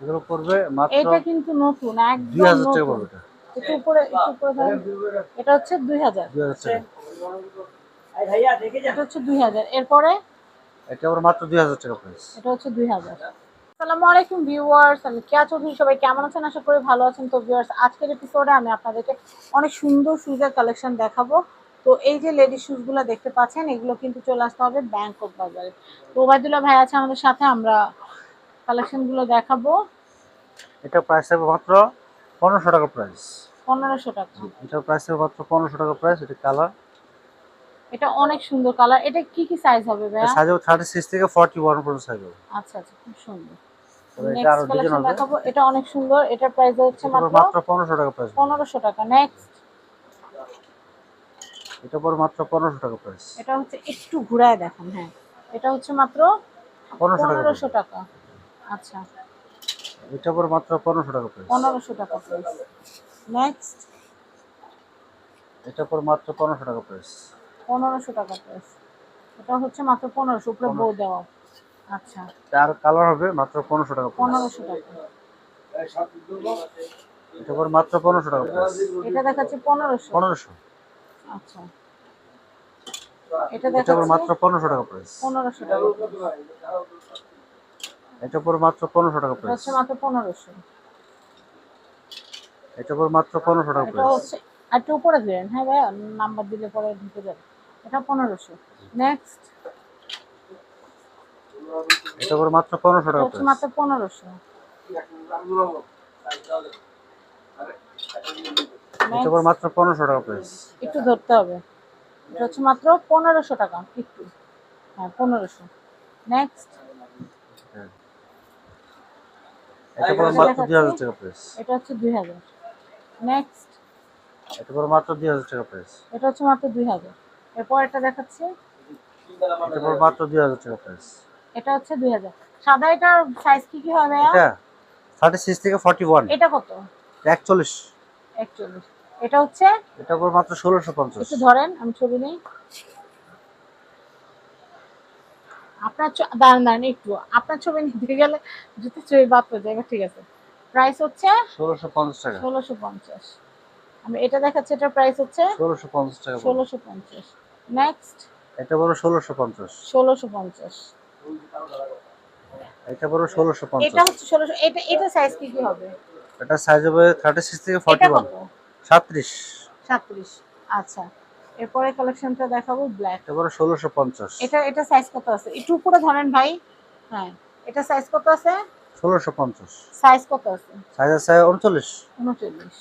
এগুলো পড়বে মাত্র এটা কিন্তু নতুন একদম হাজার টাকা পড়বে এটা। একটু উপরে একটু উপরে এটা হচ্ছে দুই হাজার। দুই হাজার টাকা। এটা হচ্ছে দুই হাজার। এরপরে? এটা আবার মাত্র দুই হাজার টাকা প্রাইস এটা হচ্ছে দুই হাজার। আসসালামু আলাইকুম ভিউয়ার্স আমি কেয়া চৌধুরী সবাই কেমন আছেন? আশা করি ভালো আছেন। তো ভিউয়ার্স আজকের এপিসোডে আমি আপনাদেরকে অনেক সুন্দর শুজের কালেকশন দেখাবো। তো এই যে লেডিস শুজগুলো দেখতে পাচ্ছেন এগুলো কিন্তু চলে আসতে হবে ব্যাংকক বাজারে তো ওবায়দুল্লাহ ভাই আছে আমাদের সাথে আমরা কালেকশনগুলো দেখাবো। এটা প্রাইস থাকবে মাত্র পনেরোশো টাকা প্রাইস পনেরোশো টাকা। এটা প্রাইস থাকবে মাত্র পনেরোশো টাকা প্রাইস এটা কালার এটা অনেক সুন্দর কালার এটা কি কি সাইজ হবে ভাইয়া? সাইজ হবে থার্টি সিক্স থেকে ফর্টি ওয়ান পর্যন্ত সাইজ হবে। আচ্ছা আচ্ছা খুব সুন্দর। এটা আরও ডিজাইন হবে। দেখাবো। এটা অনেক সুন্দর। এটা প্রাইস হচ্ছে মাত্র মাত্র পনেরোশো টাকা প্রাইস পনেরোশো টাকা। নেক্সট এটা পড়বে মাত্র পনেরোশো টাকা প্রাইস এটা হচ্ছে একটু ঘুরায় দেখেন হ্যাঁ। এটা হচ্ছে মাত্র পনেরোশো টাকা। পনেরোশো টাকা। আচ্ছা। এটা পড়বে মাত্র পনেরোশো টাকা প্রাইস পনেরোশো টাকা প্রাইস নেক্সট এটা পড়বে মাত্র পনেরোশো টাকা প্রাইস পনেরোশো টাকা প্রাইস এটা হচ্ছে মাত্র পনেরোশো উপরে বউ দেওয়া। আচ্ছা। তার কালার হবে মাত্র পনেরোশো টাকা প্রাইস পনেরোশো টাকা। এটা পড়বে মাত্র পনেরোশো টাকা প্রাইস এটা দেখাচ্ছে পনেরোশো। পনেরোশো। আচ্ছা। এটা দেখাচ্ছে মাত্র পনেরোশো টাকা প্রাইস পনেরোশো টাকা। এটা পড়বে মাত্র পনেরোশো টাকা এটা প্রাইস হচ্ছে মাত্র পনেরোশো। এটা পড়বে মাত্র পনেরোশো টাকা এটা প্রাইস হচ্ছে আর একটু উপরে দিলেন হ্যাঁ ভাই নাম্বার দিলে পরে ঢুকে যাবে। এটা পনেরোশো। নেক্সট এটা পড়বে মাত্র পনেরোশো টাকা প্রাইস মাত্র পনেরোশো। এটা পড়বে মাত্র পনেরোশো টাকা প্রাইস একটু ধরতে হবে। এটা হচ্ছে মাত্র পনেরোশো টাকা একটু। হ্যাঁ পনেরোশো। নেক্সট এটা পড়বে মাত্র দুই হাজার টাকা প্রাইস এটা হচ্ছে দুই হাজার। নেক্সট এটা পড়বে মাত্র দুই হাজার টাকা প্রাইস এটা হচ্ছে মাত্র দুই হাজার। এরপর এটা দেখাচ্ছি। এটা মাত্র দুই হাজার টাকা প্রাইস এটা হচ্ছে দুই হাজার। সাদা এটার সাইজ কি কি হবে এটা থার্টি সিক্স থেকে ফর্টি ওয়ান এটা কত? একচল্লিশ। একচল্লিশ। এটা হচ্ছে? এটা পড়বে মাত্র ষোলোশো পঞ্চাশ। একটু ধরেন আমি ছবি নেই। আপনার দাঁড়ান দাঁড়ান একটু। আপনার ছবি নিতে গেলে যদি ছবি বাদ হয়ে যাবে ঠিক আছে। প্রাইস হচ্ছে ষোলোশো পঞ্চাশ টাকা। ষোলোশো পঞ্চাশ। আমি এটা দেখাচ্ছি এটার প্রাইস হচ্ছে ষোলোশো পঞ্চাশ টাকা। ষোলোশো পঞ্চাশ। নেক্সট এটা পড়বে ষোলোশো পঞ্চাশ। ষোলোশো পঞ্চাশ। এটা পড়বে ষোলোশো এটা হচ্ছে ষোলোশো এটা এটা সাইজ কি কি হবে? এটা সাইজ হবে থার্টি সিক্স থেকে ফর্টি ওয়ান সাতত্রিশ। সাতত্রিশ। আচ্ছা। এরপরে কালেকশনটা দেখাবো ব্ল্যাক ষোলোশো পঞ্চাশ। এটা এটা সাইজ কত আছে? একটু উপরে ধরেন ভাই। হ্যাঁ এটা সাইজ কত আছে? ষোলোশো পঞ্চাশ। সাইজ কত আছে? সাইজ আছে উনচল্লিশ। উনচল্লিশ।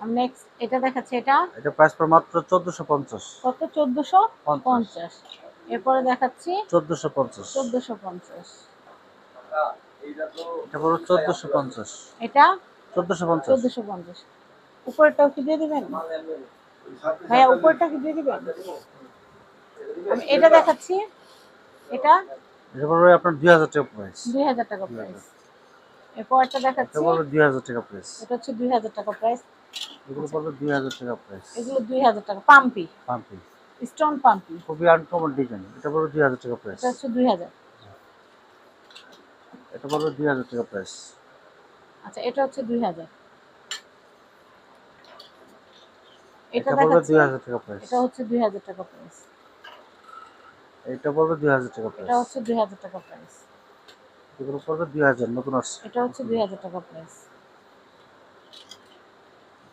আমি নেক্সট এটা দেখাচ্ছি এটা। এটা প্রাইস পড়বে মাত্র চোদ্দোশো পঞ্চাশ। কত? চোদ্দশো পঞ্চাশ। পঞ্চাশ। এরপরে দেখাচ্ছি চোদ্দোশো পঞ্চাশ। চোদ্দশো পঞ্চাশ। এটা পড়বে চোদ্দোশো পঞ্চাশ। এটা? চোদ্দোশো পঞ্চাশ। চোদ্দশো পঞ্চাশ। উপরেরটাও কি দিয়ে দিবেন? ভাইয়া উপরটা কি দিয়ে দিবেন? আমি এটা দেখাচ্ছি। এটা? এবারে পড়বে আপনার 2000 টাকা প্রাইস 2000 টাকা প্রাইস এরপরটা দেখাচ্ছি। এটা পড়বে 2000 টাকা প্রাইস এটা হচ্ছে 2000 টাকা প্রাইস এগুলো পড়বে 2000 টাকা প্রাইস এগুলো 2000 টাকা। পাম্পি। পাম্পি। স্টোন পাম্পি। খুবই আনকমন ডিজাইন এটা পড়বে 2000 টাকা প্রাইস এটা হচ্ছে 2000 এটা পড়বে 2000 টাকা প্রাইস আচ্ছা এটা হচ্ছে 2000 এটা পড়বে দেখাচ্ছি দুই হাজার টাকা প্রাইস এটা হচ্ছে দুই হাজার টাকা প্রাইস এটা পড়বে দুই হাজার টাকা প্রাইস এটা হচ্ছে দুই হাজার টাকা প্রাইস এগুলো পড়বে দুই হাজার নতুন আসছে এটা হচ্ছে দুই হাজার টাকা প্রাইস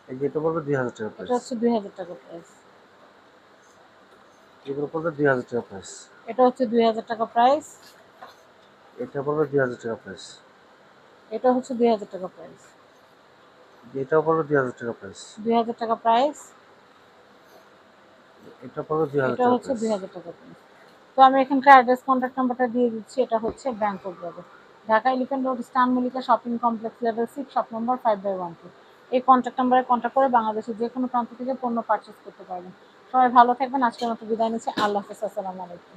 এই যে এটা পড়বে দুই হাজার টাকা এটা হচ্ছে দুই হাজার টাকা প্রাইস এগুলো পড়বে দুই হাজার টাকা প্রাইস এটা হচ্ছে দুই হাজার টাকা প্রাইস এটা পড়বে দুই হাজার টাকা প্রাইস এটা হচ্ছে দুই হাজার টাকা প্রাইস এটাও পড়বে দুই হাজার টাকা প্রাইস দুই হাজার টাকা প্রাইস এটা পড়বে দুই হাজার এটা হচ্ছে দুই প্রাইস হাজার টাকা তো আমি এখানকার অ্যাড্রেস কন্ট্যাক্ট নাম্বারটা দিয়ে দিচ্ছি এটা হচ্ছে ব্যাংকক বাজার Dhaka elephant road stun Mallika shopping complex level six shop number five by one two এই কন্ট্যাক্ট নাম্বারে কন্ট্যাক্ট করে বাংলাদেশের যে কোনো প্রান্ত থেকে পণ্য পারচেস করতে পারবেন। সবাই ভালো থাকবেন আজকের মতো বিদায় নিচ্ছি। আল্লাহ হাফেজ আসসালামু আলাইকুম।